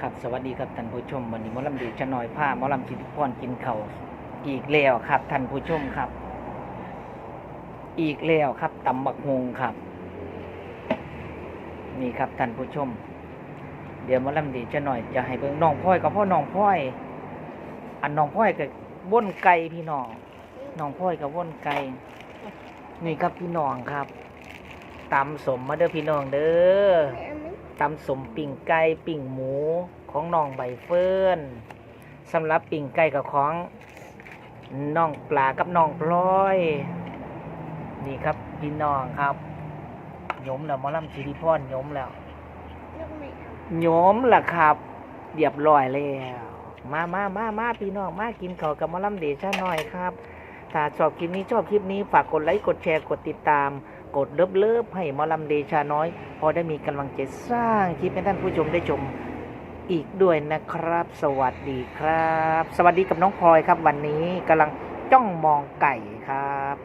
ครับสวัสดีครับท่านผู้ชมวันนี้มอลำดีชะน้อยผ้ามอลำจิตพรกินเขาวอีกแล้วครับท่านผู้ชมครับ อีกแล้วครับตำบักฮงครับ นี่ครับท่านผู้ชม เดี๋ยวมอลำดีชะน้อยจะให้เบิ่งน้องพ่อยกับพ่อน้องพ่อย อันน้องพ่อยกับว่นไก่พี่น้องน้องพ่อยกับว่นไก่นี่ครับพี่น้องครับตำสมมาเด้อพี่น้องเด้อ ตำสมปิ่งไก่ปิ่งหมูของน้องใบเฟิร์นสำหรับปิ่งไก่กับของน้องปลากับน้องพลอย นี่ครับพี่น้องครับยมแล้วมอลำสิริพรหยมแล้วยมล่ะครับเรียบร้อยแล้วมามามามาพี่น้องมากินข้าวกับมอลำเดชะหน่อยครับ ถ้าชอบคลิปนี้ชอบคลิปนี้ฝากกดไลค์กดแชร์กดติดตาม กดเลิฟๆให้มอลำเดชาน้อย พอได้มีกำลังใจสร้างคลิปให้ท่านผู้ชมได้ชมอีกด้วยนะครับ สวัสดีครับ สวัสดีกับน้องพลอยครับ วันนี้กำลังจ้องมองไก่ครับ